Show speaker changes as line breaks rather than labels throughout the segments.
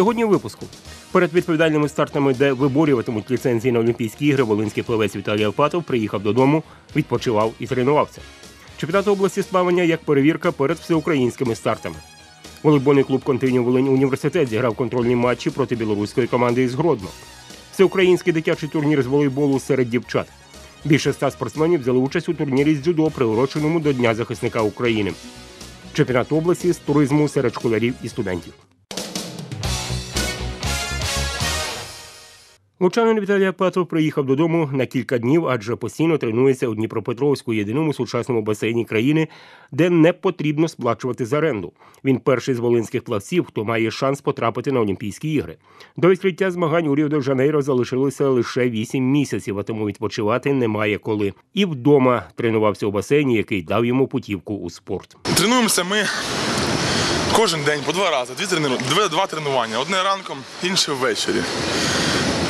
Сьогодні у випуску. Перед відповідальними стартами, де виборюватимуть ліцензії на Олімпійські ігри, волинський плавець Віталій Алпатов приїхав додому, відпочивав і тренувався. Чемпіонат області з плавання як перевірка перед всеукраїнськими стартами. Волейбольний клуб «Континю Волинь університет зіграв контрольні матчі проти білоруської команди із Гродно. Всеукраїнський дитячий турнір з волейболу серед дівчат. Більше ста спортсменів взяли участь у турнірі з дзюдо, приуроченому до Дня захисника України. Чемпіонат області з туризму серед школярів і студентів. Лучанин Віталій Апатов приїхав додому на кілька днів, адже постійно тренується у Дніпропетровську, єдиному сучасному басейні країни, де не потрібно сплачувати за оренду. Він перший з волинських плавців, хто має шанс потрапити на Олімпійські ігри. До відкриття змагань у Ріо-де-Жанейро залишилося лише 8 місяців, а тому відпочивати немає коли. І вдома тренувався у басейні, який дав йому путівку у спорт.
Тренуємося ми кожен день по два рази. Дві трену... два, два тренування. Одне ранком, інше ввечері.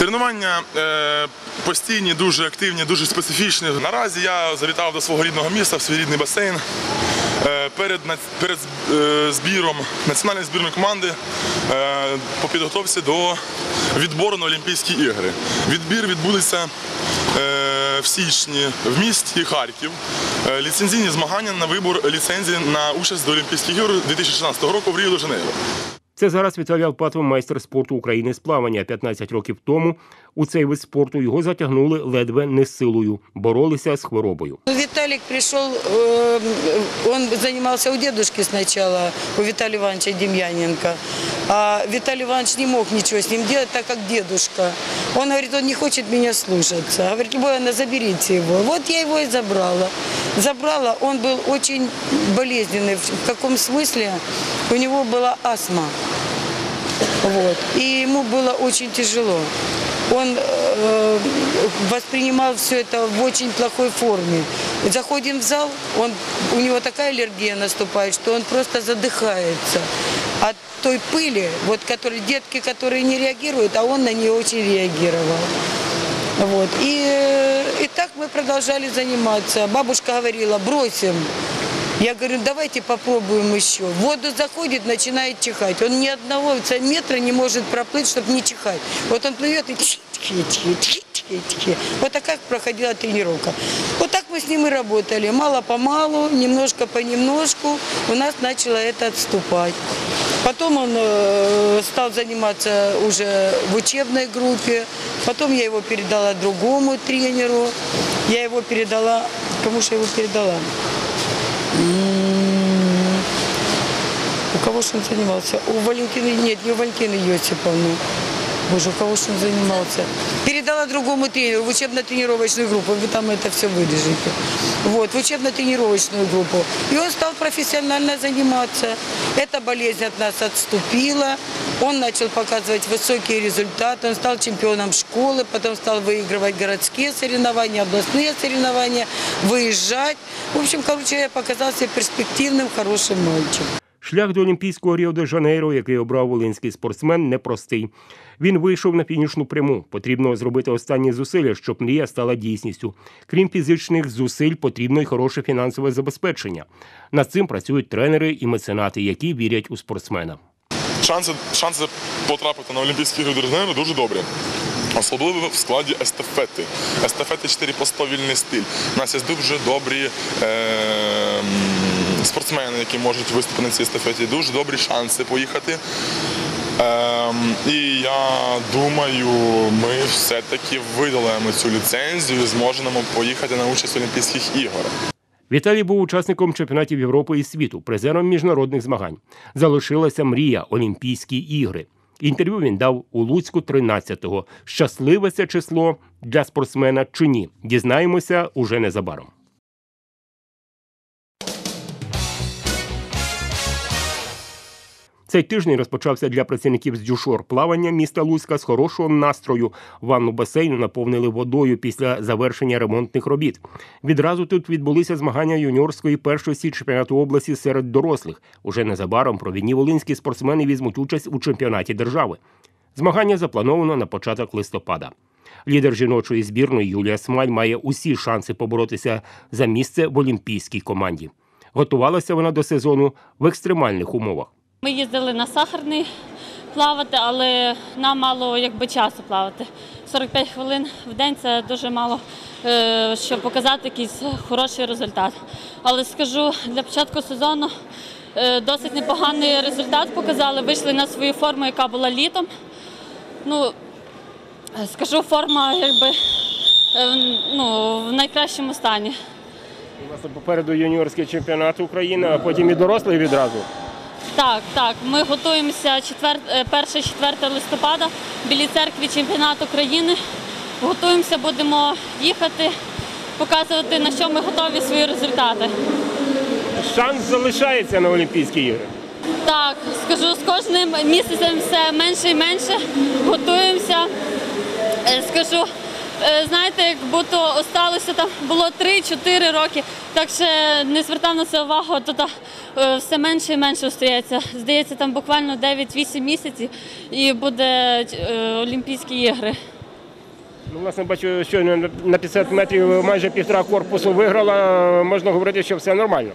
Тренування е, постійні, дуже активні, дуже специфічні. Наразі я завітав до свого рідного міста в свій рідний басейн. Е, перед перед е, збіром національної збірної команди по підготовці до відбору на Олімпійські ігри. Відбір відбудеться в січні в місті Харків. Ліцензійні змагання на вибор ліцензії на участь до Олімпійських ігор 2016 року в Ріо-де-Жанейро.
Це зараз Віталій Алпатов, майстер спорту України з плавання. 15 років тому у цей вид спорту його затягнули ледве не силою, боролися з хворобою.
Ну, Виталик пришел, э, он занимался у дедушки сначала, у Виталия Ивановича Демьяненко. А Виталий Иванович не мог ничего с ним делать, так как дедушка. Он говорит, он не хочет меня слушаться. Говорит, Любовь, заберите его. Вот я его и забрала. Забрала, он был очень болезненный. В каком смысле? У него была астма. Вот. И ему было очень тяжело. Он э, воспринимал все это в очень плохой форме. Заходим в зал, он, у него такая аллергия наступает, что он просто задыхается от той пыли, вот, которые, детки, которые не реагируют, а он на нее очень реагировал. Вот. И, э, и так мы продолжали заниматься. Бабушка говорила, бросим. Я говорю, давайте попробуем еще. В воду заходит, начинает чихать. Он ни одного метра не может проплыть, чтобы не чихать. Вот он плывет и тихи. Вот такая проходила тренировка. Вот так мы с ним и работали. Мало-помалу, немножко понемножку у нас начало это отступать. Потом он э, стал заниматься уже в учебной группе. Потом я его передала другому тренеру. Я его передала... Кому же я его передала? М, У кого же он занимался? У Валентины, нет, не у Валентины Йосиповны. Же он занимался? Передала другому тренеру в учебно-тренировочную группу. Вы там это все вырежете. Вот, в учебно-тренировочную группу. И он стал профессионально заниматься. Эта болезнь от нас отступила. Он начал показывать высокие результаты. Он стал чемпионом школы, потом стал выигрывать городские соревнования, областные соревнования, выезжать. В общем, короче, я показал себя перспективным, хорошим мальчиком.
Шлях до Олімпійського Ріо-де-Жанейро, який обрав волинський спортсмен, непростий. Він вийшов на фінішну пряму. Потрібно зробити останні зусилля, щоб мрія стала дійсністю. Крім фізичних зусиль, потрібно й хороше фінансове забезпечення. Над цим працюють тренери і меценати, які вірять у спортсмена.
Шанси, шанси потрапити на Олімпійські ігри Держневі дуже добрі. Особливо в складі естафети. Естафети 4 по 100 вільний стиль. У нас є дуже добрі е, спортсмени, які можуть виступити на цій естафеті. Дуже добрі шанси поїхати. Ем, і я думаю, ми все-таки видалимо цю ліцензію і зможемо поїхати на участь в Олімпійських іграх.
Віталій був учасником чемпіонатів Європи і світу, призером міжнародних змагань. Залишилася мрія Олімпійські ігри. Інтерв'ю він дав у Луцьку 13-го. Щасливе це число для спортсмена чи ні? Дізнаємося уже незабаром. Цей тиждень розпочався для працівників з дюшор плавання міста Луцька з хорошого настрою. Ванну басейну наповнили водою після завершення ремонтних робіт. Відразу тут відбулися змагання юніорської першості чемпіонату області серед дорослих. Уже незабаром провідні волинські спортсмени візьмуть участь у чемпіонаті держави. Змагання заплановано на початок листопада. Лідер жіночої збірної Юлія Смаль має усі шанси поборотися за місце в олімпійській команді. Готувалася вона до сезону в екстремальних умовах.
Ми їздили на сахарний плавати, але нам мало якби часу плавати. 45 хвилин в день це дуже мало, е, щоб показати якийсь хороший результат. Але скажу, для початку сезону е, досить непоганий результат показали. Вийшли на свою форму, яка була літом. Ну, скажу, форма якби е, ну, в найкращому стані.
У нас попереду юніорський чемпіонат України, а потім і дорослий відразу.
Так, так. Ми готуємося 4, 1-4 листопада в Білій церкві чемпіонат України. Готуємося, будемо їхати, показувати, на що ми готові свої результати.
Шанс залишається на Олімпійські ігри.
Так, скажу, з кожним місяцем все менше і менше. Готуємося. Е, Скажу, е, знаєте, як будто осталося там було 3-4 роки, так ще не звертав на це увагу, то та, е, все менше і менше остається. Здається, там буквально 9-8 місяців і буде е, Олімпійські ігри.
Ну, власне, бачу, що на на 50 метрів майже півтора корпусу виграла. Можна говорити, що все нормально.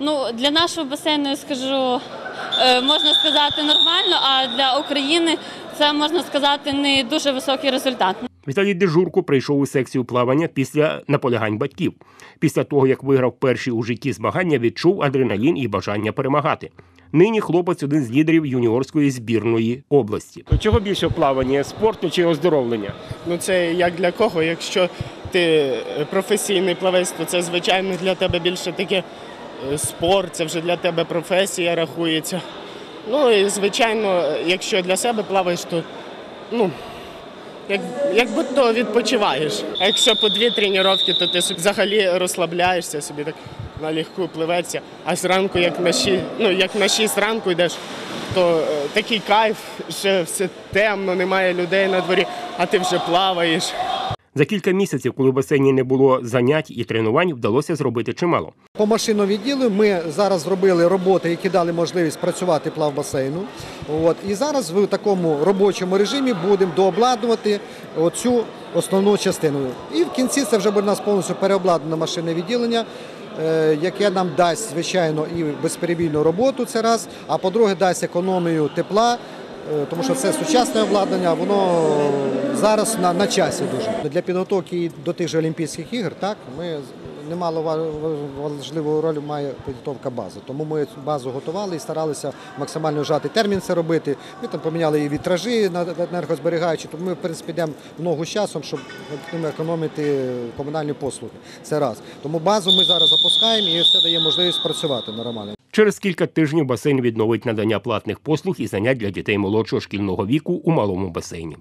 Ну, для нашого басейну, я скажу, е, можна сказати, нормально, а для України це можна сказати не дуже високий результат.
Віталій Дежурко прийшов у секцію плавання після наполягань батьків. Після того, як виграв перші у житті змагання, відчув адреналін і бажання перемагати. Нині хлопець один з лідерів юніорської збірної області. Чого більше плавання спорту чи оздоровлення?
Ну це як для кого? Якщо ти е, професійний плавець, то це звичайно для тебе більше таке е, спорт, це вже для тебе професія рахується. Ну і звичайно, якщо для себе плаваєш, то ну. Як, як будто відпочиваєш. А якщо по дві тренування, то ти взагалі розслабляєшся, собі так налегку пливеться. А зранку, як на ші, ну, як на 6 ранку йдеш, то е, такий кайф, що все темно, немає людей на дворі, а ти вже плаваєш.
За кілька місяців, коли в басейні не було занять і тренувань, вдалося зробити чимало.
По машиновідділу ми зараз зробили роботи, які дали можливість працювати плавбасейну. От і зараз в такому робочому режимі будемо дообладнувати цю основну частину. І в кінці це вже буде у нас повністю переобладнане машинне відділення. е, Яке нам дасть звичайно і безперебійну роботу, це раз. А по-друге, дасть економію тепла, тому що це сучасне обладнання, воно зараз на, на часі дуже. Для підготовки до тих же Олімпійських ігор, так, ми немало ва- ва- важливу роль має підготовка бази. Тому ми базу готували і старалися максимально вжати термін це робити. Ми там поміняли і вітражі на енергозберігаючі, тому ми в принципі йдемо ногу з часом, щоб економити комунальні послуги. Це раз. Тому базу ми зараз запускаємо і це дає можливість працювати нормально.
Через кілька тижнів басейн відновить надання платних послуг і занять для дітей молодшого шкільного віку у малому басейні.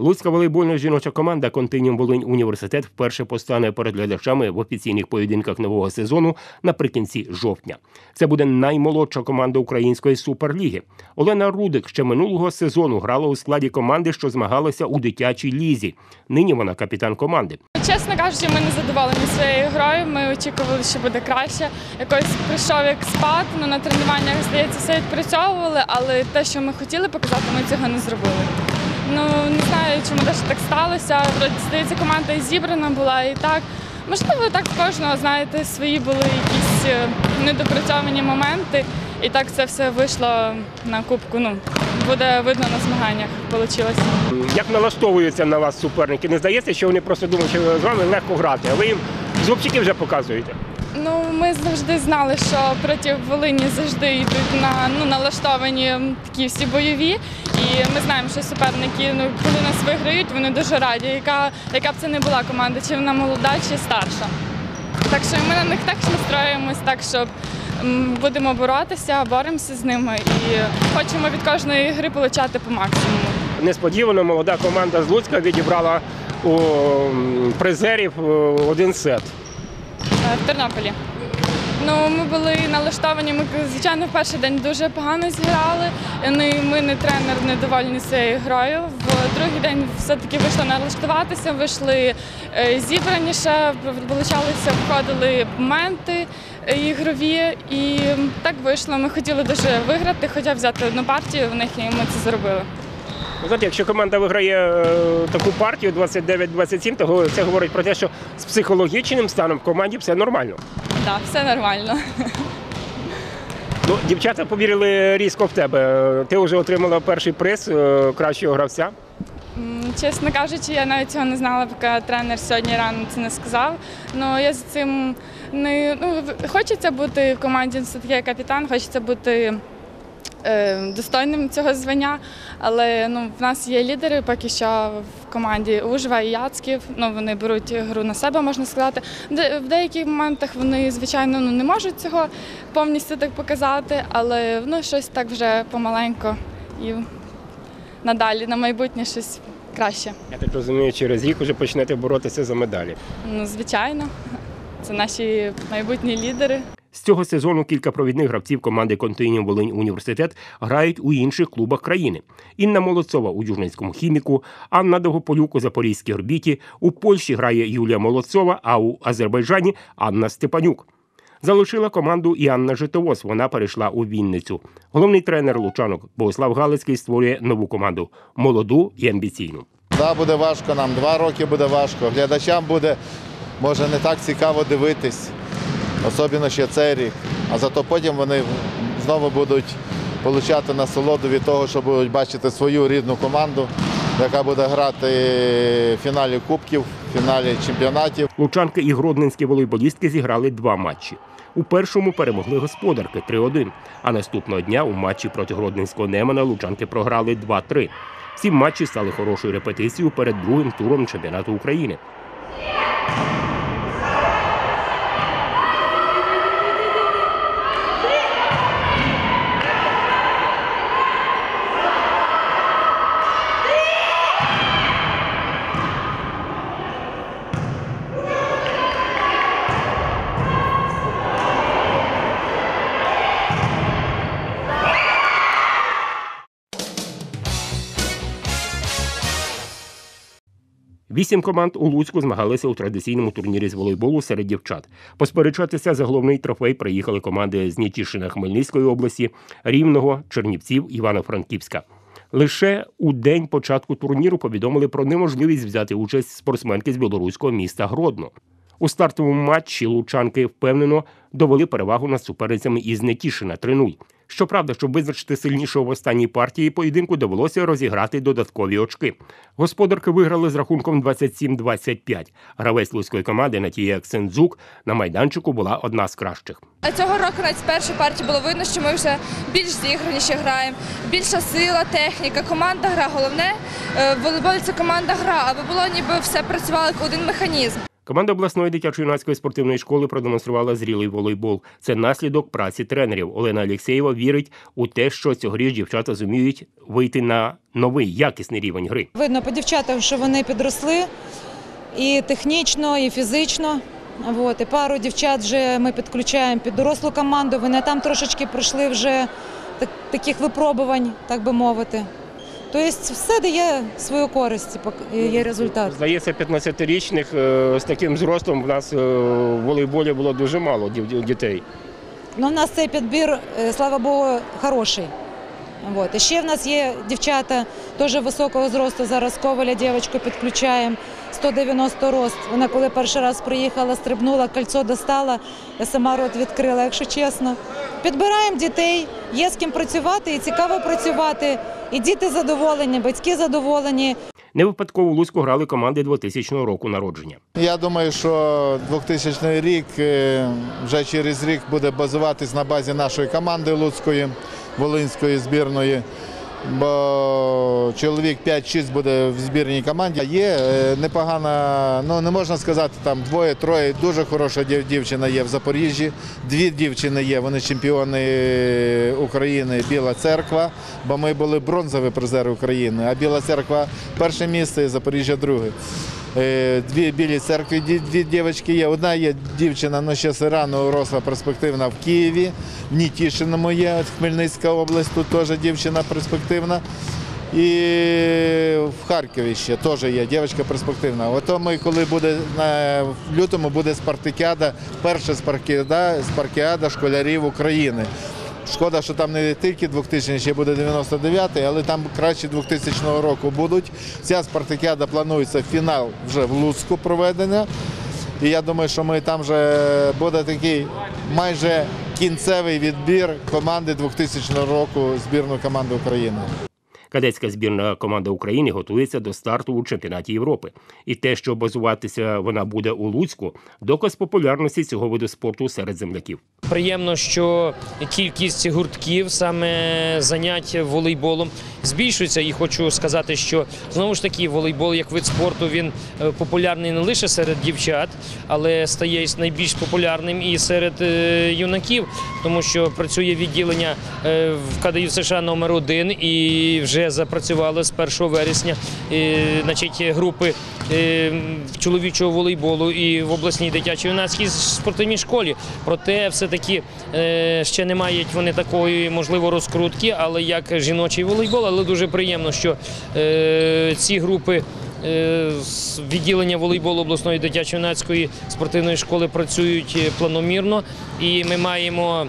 Луцька волейбольна жіноча команда Континіум Волинь Університет вперше постане перед глядачами в офіційних поєдинках нового сезону наприкінці жовтня. Це буде наймолодша команда української суперліги. Олена Рудик ще минулого сезону грала у складі команди, що змагалася у дитячій лізі. Нині вона капітан команди.
Чесно кажучи, ми не задоволені своєю грою. Ми очікували, що буде краще. Якось прийшов як спад. Ну на тренуваннях здається, все відпрацьовували, але те, що ми хотіли показати, ми цього не зробили. Ну не знаю, чому теж так сталося. Здається, команда і зібрана була і так. Можливо, так в кожного, знаєте, свої були якісь е, недопрацьовані моменти, і так це все вийшло на кубку. Ну буде видно на змаганнях. Вийшло.
Як налаштовуються на вас суперники? Не здається, що вони просто думають, що з вами легко грати, а ви їм зубчики вже показуєте.
Ну, ми завжди знали, що проти Волині завжди йдуть на ну налаштовані такі всі бойові. І ми знаємо, що суперники, ну коли нас виграють, вони дуже раді. Яка яка б це не була команда, чи вона молода, чи старша. Так що ми на них так настроюємось, так що будемо боротися, боремося з ними і хочемо від кожної гри получати по максимуму.
Несподівано молода команда з Луцька відібрала у призерів е, один сет.
В Тернополі. Ну, ми були налаштовані. Ми, звичайно, в перший день дуже погано зіграли. Ну, і ми не тренер недовольні цією грою. В другий день все-таки вийшло налаштуватися, вийшли е, зібраніше, получалися, входили моменти е, ігрові. І так вийшло. Ми хотіли дуже виграти, хоча взяти одну партію в них, і ми це зробили.
Ви Знаєте, якщо команда виграє е, таку партію 29-27, то це говорить про те, що з психологічним станом в команді все нормально.
Так, все нормально.
Ну, дівчата повірили різко в тебе. Ти вже отримала перший приз е, кращого гравця.
Чесно кажучи, я навіть цього не знала, поки тренер сьогодні рано це не сказав. Ну я за цим не ну хочеться бути в команді, все таки капітан, хочеться бути. Е, Достойним цього звання, але ну в нас є лідери поки що в команді Ужва і Яцьків. Ну вони беруть гру на себе, можна сказати. Де в деяких моментах вони звичайно ну не можуть цього повністю так показати, але ну щось так вже помаленько і надалі на майбутнє щось краще.
Я так розумію, через рік вже почнете боротися за медалі.
Ну, звичайно, це наші майбутні лідери.
З цього сезону кілька провідних гравців команди Континіум Волинь Університет грають у інших клубах країни. Інна Молодцова у Южненському хіміку, Анна Довгополюк у Запорізькій орбіті. У Польщі грає Юлія Молодцова, а у Азербайджані Анна Степанюк. Залишила команду і Анна Житовос. Вона перейшла у Вінницю. Головний тренер Лучанок Богослав Галицький створює нову команду молоду і амбіційну.
Да, буде важко нам, два роки буде важко. Глядачам буде, може, не так цікаво дивитись, особливо ще цей рік. А зато потім вони знову будуть отримати насолоду від того, що будуть бачити свою рідну команду, яка буде грати в фіналі кубків, в фіналі чемпіонатів.
Лучанки і гродненські волейболістки зіграли два матчі. У першому перемогли господарки 3-1, а наступного дня у матчі проти гродненського Немана лучанки програли 2-3. Ці матчі стали хорошою репетицією перед другим туром чемпіонату України. Вісім команд у Луцьку змагалися у традиційному турнірі з волейболу серед дівчат. Посперечатися за головний трофей приїхали команди з Нітішина Хмельницької області, Рівного, Чернівців, Івано-Франківська. Лише у день початку турніру повідомили про неможливість взяти участь спортсменки з білоруського міста Гродно. У стартовому матчі лучанки впевнено довели перевагу над суперницями із Нетішина 3-0. Щоправда, щоб визначити сильнішого в останній партії поєдинку довелося розіграти додаткові очки. Господарки виграли з рахунком 27-25. Гравець луцької команди Натія Ксензук на майданчику була одна з кращих.
Цього року навіть з першої партії було видно, що ми вже більш зіграніше граємо, більша сила, техніка, команда гра. Головне е, в волейболі це команда гра, аби було ніби все працювало як один механізм.
Команда обласної дитячо-юнацької спортивної школи продемонструвала зрілий волейбол. Це наслідок праці тренерів. Олена Алєксєєва вірить у те, що цьогоріч дівчата зуміють вийти на новий якісний рівень гри.
Видно по дівчатам, що вони підросли і технічно, і фізично. От, і пару дівчат вже ми підключаємо під дорослу команду. Вони там трошечки пройшли вже так, таких випробувань, так би мовити. Тобто все дає свою користь, пок- є результат.
Здається, 15-річних е, з таким зростом в нас е, в волейболі було дуже мало дітей.
Ну, у нас цей підбір, е, слава Богу, хороший. От. І ще в нас є дівчата теж високого зросту. Зараз Коваля дівчинку підключаємо. 190 рост. Вона коли перший раз приїхала, стрибнула, кольцо достала, я сама рот відкрила, якщо чесно. Підбираємо дітей, є з ким працювати і цікаво працювати. І діти задоволені, батьки задоволені.
Не випадково у Луцьку грали команди 2000 року народження.
Я думаю, що 2000 рік е, вже через рік буде базуватись на базі нашої команди Луцької, Волинської збірної. Бо чоловік 5-6 буде в збірній команді. Є е, непогана, ну не можна сказати, там двоє-троє. Дуже хороша дів- дівчина є в Запоріжжі. Дві дівчини є, вони чемпіони України Біла церква, бо ми були бронзові призери України, а Біла церква перше місце, і Запоріжжя друге. Е, Дві білі церкви, дві, дівчатки є. Одна є дівчина, ну ще рано уросла перспективна в Києві, в Нітішиному є, Хмельницька область, тут теж дівчина перспективна. І в Харкові ще теж є дівчинка перспективна. Ото ми, коли буде в лютому буде спартакіада, перша спартакіада, спартакіада школярів України. Шкода, що там не тільки 2000, ще буде 99-й, але там краще 2000 року будуть. Ця спартакіада планується фінал вже в Луцьку проведення. І я думаю, що ми там вже буде такий майже кінцевий відбір команди 2000 року збірної команди України.
Кадетська збірна команда України готується до старту у чемпіонаті Європи. І те, що базуватися вона буде у Луцьку, доказ популярності цього виду спорту серед земляків.
Приємно, що кількість гуртків, саме занять волейболом, збільшується. І хочу сказати, що знову ж таки волейбол як вид спорту він е, популярний не лише серед дівчат, але стає найбільш популярним і серед е, юнаків, тому що працює відділення е, в КДЮ США номер 1 і вже запрацювало з 1 вересня значить, групи чоловічого волейболу і в обласній дитячо-юнацькій спортивній школі. Проте все-таки е, ще не мають вони такої можливо розкрутки, але як жіночий волейбол, але дуже приємно, що е, ці групи. е, Відділення волейболу обласної дитячо-юнацької спортивної школи працюють планомірно, і ми маємо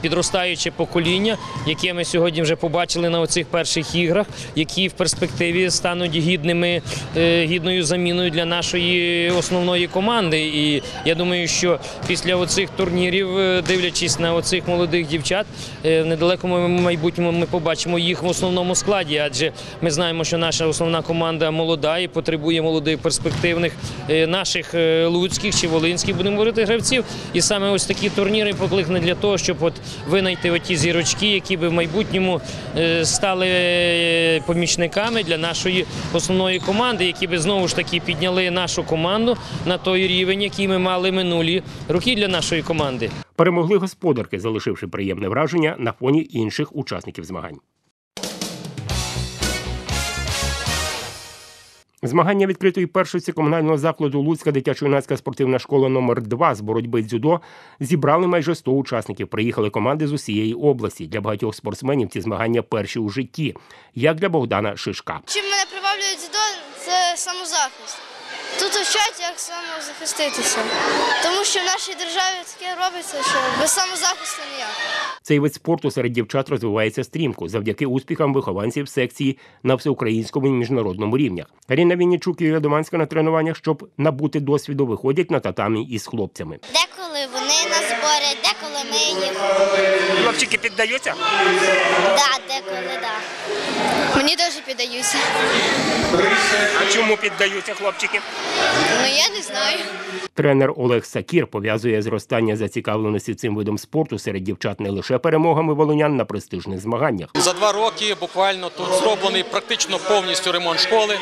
підростаюче покоління, яке ми сьогодні вже побачили на оцих перших іграх, які в перспективі стануть гідними, е, гідною заміною для нашої основної команди. І я думаю, що після оцих турнірів, е, дивлячись на оцих молодих дівчат, е, в недалекому майбутньому ми побачимо їх в основному складі, адже ми знаємо, що наша основна команда молода і потребує молодих перспективних е, наших е, луцьких чи волинських, будемо говорити, гравців. І саме ось такі турніри покликані для того, щоб от винайти оті зірочки, які би в майбутньому е, стали е, помічниками для нашої основної команди, які би знову ж таки підняли нашу команду на той рівень, який ми мали минулі роки для нашої команди.
Перемогли господарки, залишивши приємне враження на фоні інших учасників змагань. Змагання відкритої першості комунального закладу Луцька дитячо-юнацька спортивна школа номер 2 з боротьби дзюдо зібрали майже 100 учасників. Приїхали команди з усієї області. Для багатьох спортсменів ці змагання перші у житті, як для Богдана Шишка.
Чим мене приваблює дзюдо, це самозахист. Тут вчать, як самозахиститися. Тому що в нашій державі таке робиться, що без самозахисту ніяк.
Цей вид спорту серед дівчат розвивається стрімко завдяки успіхам вихованців секції на всеукраїнському і міжнародному рівнях. Каріна Вінничук і Юлія Доманська на тренуваннях, щоб набути досвіду, виходять на татамі із хлопцями.
Деколи вони нас борять, деколи ми їх.
Хлопчики піддаються.
Да, деколи, да. Мені дуже піддаються.
А чому піддаються хлопчики?
Ну я не знаю.
Тренер Олег Сакір пов'язує зростання зацікавленості цим видом спорту серед дівчат не лише перемогами волинян на престижних змаганнях.
За два роки буквально тут зроблений практично повністю ремонт школи.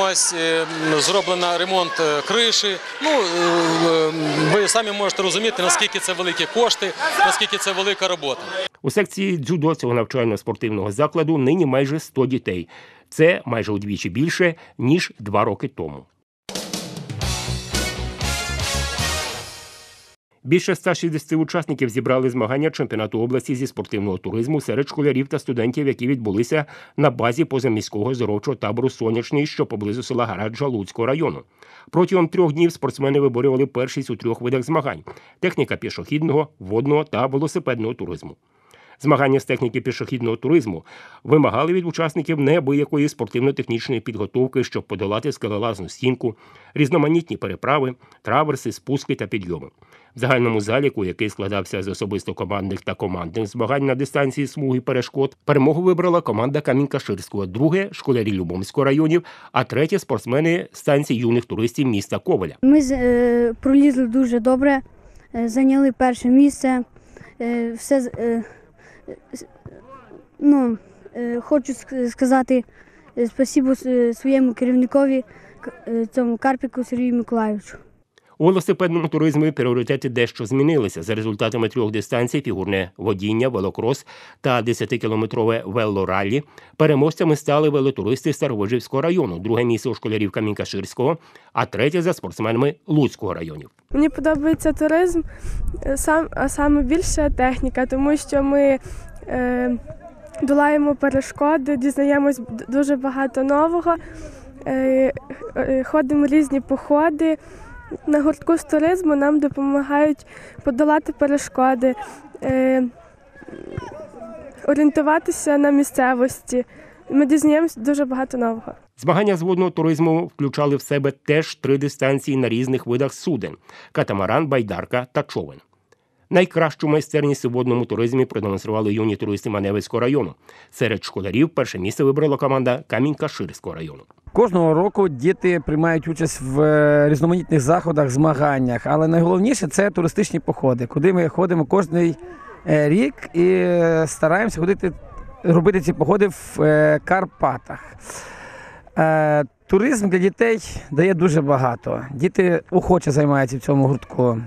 Ось е, зроблено ремонт е, криші. Ну е, ви самі можете розуміти, наскільки це великі кошти, наскільки це велика робота.
У секції дзюдо цього навчально-спортивного закладу нині майже 100 дітей. Це майже удвічі більше ніж два роки тому. Більше 160 учасників зібрали змагання чемпіонату області зі спортивного туризму серед школярів та студентів, які відбулися на базі позаміського здоровчого табору Сонячний, що поблизу села Гараджа Луцького району. Протягом трьох днів спортсмени виборювали першість у трьох видах змагань: техніка пішохідного, водного та велосипедного туризму. Змагання з техніки пішохідного туризму вимагали від учасників неабиякої спортивно-технічної підготовки, щоб подолати скелелазну стінку, різноманітні переправи, траверси, спуски та підйоми. В загальному заліку, який складався з особисто командних та командних змагань на дистанції смуги перешкод, перемогу вибрала команда Камінь-Каширського, друге школярі Любомського районів, а третє спортсмени станції юних туристів міста Коваля.
Ми е, пролізли дуже добре, е, зайняли перше місце. Е, все, е, ну, е, хочу сказати е, спасибо своєму керівникові, е, цьому Карпіку Сергію Миколаївичу.
У велосипедному туризмі пріоритети дещо змінилися. За результатами трьох дистанцій фігурне водіння, велокрос та 10-кілометрове велораллі. Переможцями стали велотуристи Старовижівського району, друге місце у школярів Камінь-Каширського, а третє за спортсменами Луцького районів.
Мені подобається туризм, е, сам, а саме більше техніка, тому що ми е, долаємо перешкоди, дізнаємось дуже багато нового, е, е, ходимо різні походи. На гуртку з туризму нам допомагають подолати перешкоди, е, орієнтуватися на місцевості. Ми дізнаємось дуже багато нового.
Змагання з водного туризму включали в себе теж три дистанції на різних видах суден: катамаран, байдарка та човен. Найкращу майстерність у водному туризмі продемонстрували юні туристи Маневицького району. Серед школярів перше місце вибрала команда Камінь-Каширського району.
Кожного року діти приймають участь в е, різноманітних заходах, змаганнях, але найголовніше це туристичні походи, куди ми ходимо е, рік і е, стараємося ходити, робити ці походи в е, Карпатах. Туризм для дітей дає дуже багато. Діти охоче займаються в цьому гуртку.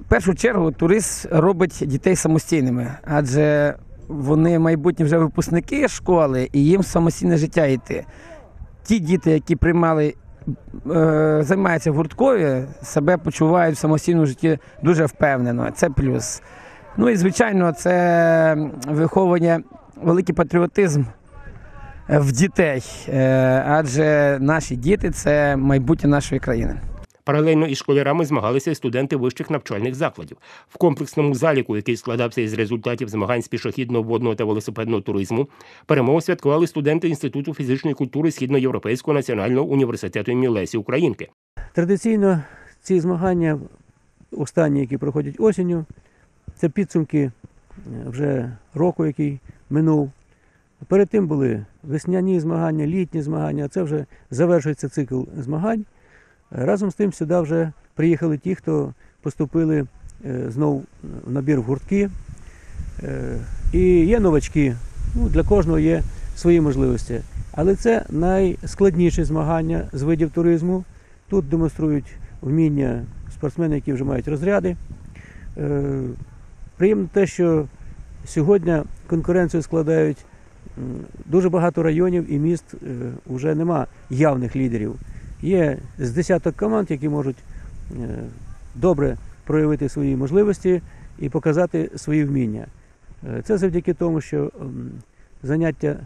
В першу чергу турист робить дітей самостійними, адже вони майбутні вже випускники школи і їм самостійне життя йти. Ті діти, які приймали, е, займаються в гурткові, себе почувають в самостійному житті дуже впевнено. Це плюс. Ну і звичайно, це виховування, великий патріотизм в дітей, е, адже наші діти це майбутнє нашої країни.
Паралельно із школярами змагалися студенти вищих навчальних закладів. В комплексному заліку, який складався із результатів змагань з пішохідного, водного та велосипедного туризму, перемогу святкували студенти Інституту фізичної культури Східноєвропейського національного університету імені Лесі Українки.
Традиційно ці змагання, останні, які проходять осінню, це підсумки е, вже року, який минув. Перед тим були весняні змагання, літні змагання, це вже завершується цикл змагань. Разом з тим сюди вже приїхали ті, хто поступили е, знов в набір в гуртки. Е, І є новачки, ну, для кожного є свої можливості. Але це найскладніші змагання з видів туризму. Тут демонструють вміння спортсмени, які вже мають розряди. Е, Приємно те, що сьогодні конкуренцію складають дуже багато районів і міст вже нема явних лідерів. Є з десяток команд, які можуть е, добре проявити свої можливості і показати свої вміння. Е, Це завдяки тому, що заняття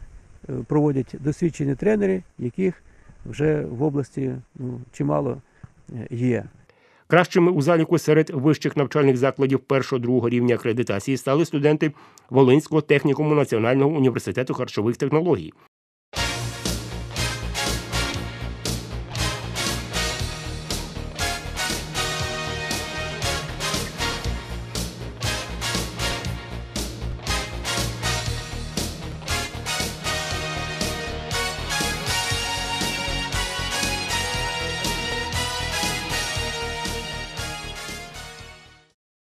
е, проводять досвідчені тренери, яких вже в області ну, чимало є.
Кращими у заліку серед вищих навчальних закладів першого-другого рівня акредитації стали студенти Волинського технікуму Національного університету харчових технологій.